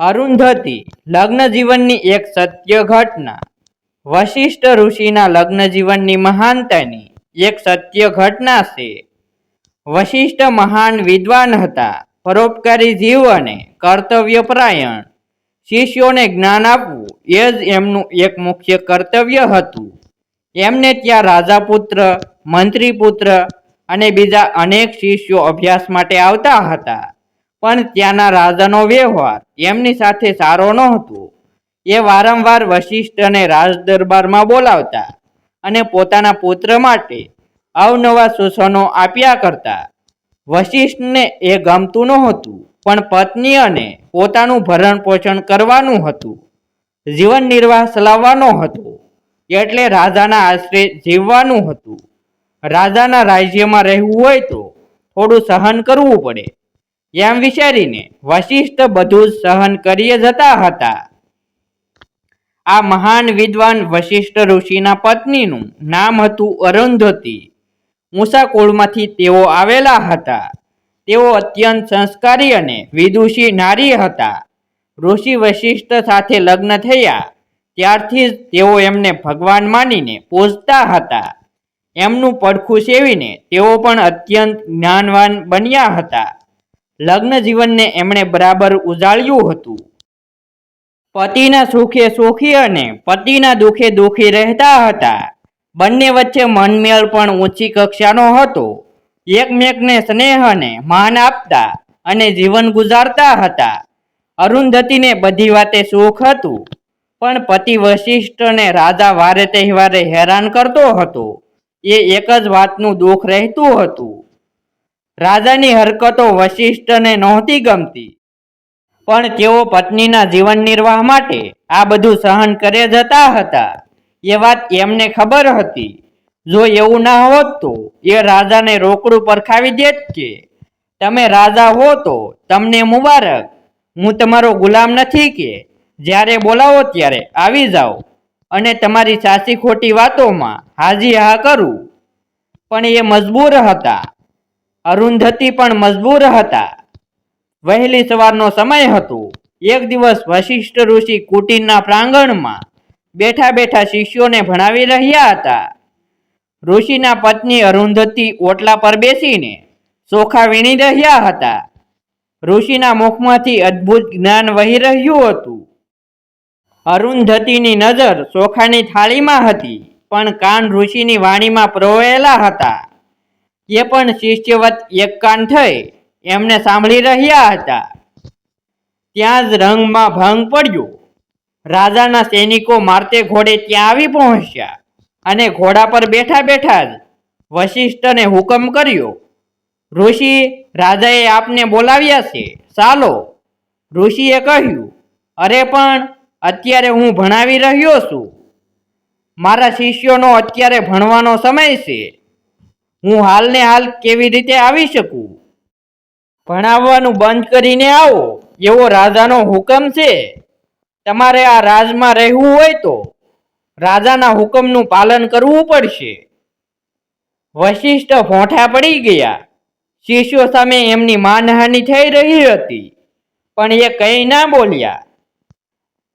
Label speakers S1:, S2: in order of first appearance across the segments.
S1: અરુંધતી લગ્ન જીવનની એક સત્ય ઘટના. વશિષ્ઠ ઋષિના લગ્ન જીવનની મહાનતાની એક સત્ય ઘટના છે. વશિષ્ઠ મહાન વિદ્વાન હતા, પરોપકારી જીવ અને કર્તવ્યપરાયણ શિષ્યોને જ્ઞાન આપવું એ જ એમનું એક મુખ્ય કર્તવ્ય હતું. એમને ત્યાં રાજાપુત્ર મંત્રીપુત્ર અને બીજા અનેક શિષ્યો અભ્યાસ માટે આવતા હતા. પણ ત્યાંના રાજાનો વ્યવહાર એમની સાથે સારો નહોતો. એ વારંવાર વશિષ્ઠને રાજદરબારમાં બોલાવતા અને પોતાના પુત્ર માટે અવનવા શોષણો આપ્યા કરતા. વશિષ્ઠને એ ગમતું નહોતું, પણ પત્ની અને પોતાનું ભરણ પોષણ કરવાનું હતું. જીવન નિર્વાહ ચલાવવાનો હતો, એટલે રાજાના આશરે જીવવાનું હતું. રાજાના રાજ્યમાં રહેવું હોય તો થોડું સહન કરવું પડે. એમ વિચારીને વશિષ્ઠ બધું સહન કરી જતા હતા. આ મહાન વિદ્વાન વશિષ્ઠ ઋષિના પત્નીનું નામ હતું અરુંધતી. ઊંચા કુળમાંથી તેઓ આવેલા હતા. તેઓ અત્યંત સંસ્કારી અને વિદુષી નારી હતા. ઋષિ વશિષ્ઠ સાથે લગ્ન થયા. ત્યારથી જ તેઓ એમને ભગવાન માનીને પૂજતા હતા. એમનું પડખું સેવીને તેઓ પણ અત્યંત જ્ઞાનવાન બન્યા હતા. લગ્ન જીવનને એમણે બરાબર ઉજાળ્યું હતું. પતિના સુખે સુખી અને પતિના દુખે દુખી રહેતા હતા. બંને વચ્ચે મનમેળ પણ ઊંચી કક્ષાનો હતો. એકમેકને સ્નેહ અને માન આપતા અને જીવન ગુજારતા હતા. અરુંધતીને બધી વાતે સુખ હતું, પણ પતિ વશિષ્ઠને રાજા વારે તહેવારે હેરાન કરતો હતો. એ એક જ વાતનું દુઃખ રહેતું હતું. રાજાની હરકતો વશિષ્ઠને નહોતી ગમતી. પણ તેઓ પત્નીના જીવન નિર્વાહ માટે આ બધું સહન કરે જતા હતા. એ વાત એમને ખબર હતી. જો એવું ના હોત તો એ રાજાને રોકડું પરખાવી દેત કે, તમે રાજા હો તો તમને મુબારક. હું તમારો ગુલામ નથી કે. જ્યારે બોલાવો ત્યારે આવી જાઓ. અને તમારી સાચી ખોટી વાતોમાં હાજી હા કરું. પણ એ મજબૂર હતા. અરુંધતી પણ મજબૂર હતા. વહેલી સવારનો સમય હતો. એક દિવસ વશિષ્ઠ ઋષિ કુટીરના પ્રાંગણમાં બેઠા બેઠા શિષ્યોને ભણાવી રહ્યા હતા. ઋષિના પત્ની અરુંધતી ઓટલા પર બેસીને ચોખા વીણી રહ્યા હતા. ઋષિના મુખમાંથી અદ્ભુત જ્ઞાન વહી રહ્યું હતું. અરુંધતીની નજર ચોખાની થાળીમાં હતી, પણ કાન ઋષિની વાણીમાં પરોવાયેલા હતા. એ પણ શિષ્યવત એક કાન થઈ એમને સાંભળી રહ્યા હતા. ત્યાં જ રંગમાં ભંગ પડ્યો. રાજાના સૈનિકો મારતે ઘોડે ત્યાં આવી પહોંચ્યા અને ઘોડા પર બેઠા બેઠા જ વશિષ્ઠને હુકમ કર્યો. ઋષિ, રાજાએ આપને બોલાવ્યા છે. ચાલો. ઋષિએ કહ્યું, અરે પણ અત્યારે હું ભણાવી રહ્યો છું. મારા શિષ્યોનો અત્યારે ભણવાનો સમય છે. હું હાલને હાલ કેવી રીતે આવી શકું? ભણાવવાનું બંધ કરીને આવો. એવો રાજાનો હુકમ છે. તમારે આ રાજમાં રહેવું હોય તો રાજાના હુકમનું પાલન કરવું પડશે. વશિષ્ઠ ભોંઠા પડી ગયા. શિષ્યો સામે એમની માનહાનિ થઈ રહી હતી. પણ એ કંઈ ના બોલ્યા.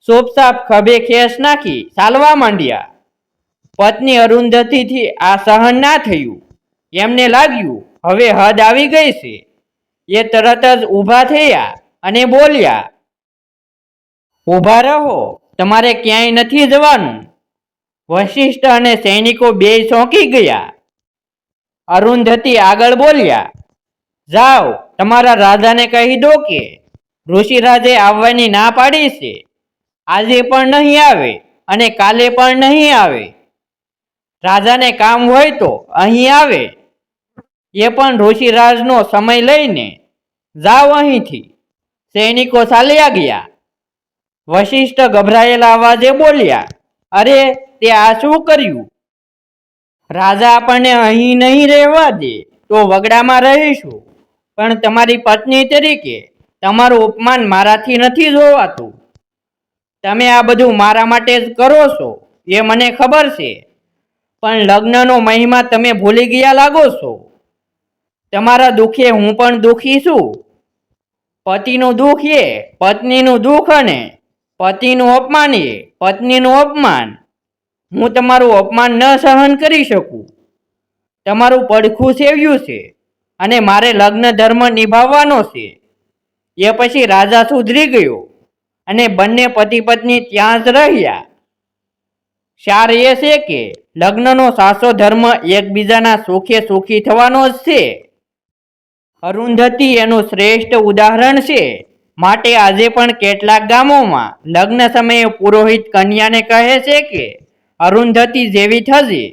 S1: સોપસાપ ખભે ખેસ નાખી ચાલવા માંડ્યા. પત્ની અરુંધતીથી આ સહન ના થયું. એમને લાગ્યું, હવે હદ આવી ગઈ છે. એ તરત જ ઊભા થયા અને બોલ્યા, ઊભા રહો, તમારે ક્યાંય નથી જવાનું. વશિષ્ઠ અને સૈનિકો બે ચોંકી ગયા. અરુંધતી આગળ બોલ્યા, જાઓ, તમારા રાજાને કહી દો કે, ઋષિરાજે આવવાની ના પાડી છે. આજે પણ નહીં આવે અને કાલે પણ નહીં આવે. રાજાને કામ હોય તો અહીં આવે. એ પણ ઋષિરાજનો સમય લઈને જાઓ અહીંથી. સૈનિકો ચાલ્યા ગયા. વશિષ્ઠ ગભરાયેલા અવાજે બોલ્યા, અરે, તે આ શું કર્યું? રાજા આપણને અહીં નહીં રહેવા દે, તો વગડામાં રહીશું. પણ તમારી પત્ની તરીકે તમારું અપમાન મારાથી નથી જોવાતું. તમે આ બધું મારા માટે જ કરો છો, એ મને ખબર છે. પણ લગ્નનો મહિમા તમે ભૂલી ગયા લાગો છો. તમારા દુઃખે હું પણ દુઃખી છું. પતિનું દુઃખ એ, પત્નીનું દુઃખ અને પતિનું અપમાન એ, પત્નીનું અપમાન. હું તમારું અપમાન ન સહન કરી શકું. તમારું પડખું સેવ્યું છે અને મારે લગ્ન ધર્મ નિભાવવાનો છે. એ પછી રાજા સુધરી ગયો અને બંને પતિ પત્ની ત્યાં જ રહ્યા. સાર એ છે કે લગ્નનો સાસો ધર્મ એકબીજાના સુખે સુખી થવાનો જ છે. અરુંધતી એનું શ્રેષ્ઠ ઉદાહરણ છે. માટે આજે પણ કેટલાક ગામોમાં લગ્ન સમયે પુરોહિત કન્યાને કહે છે કે, અરુંધતી જેવી થજે.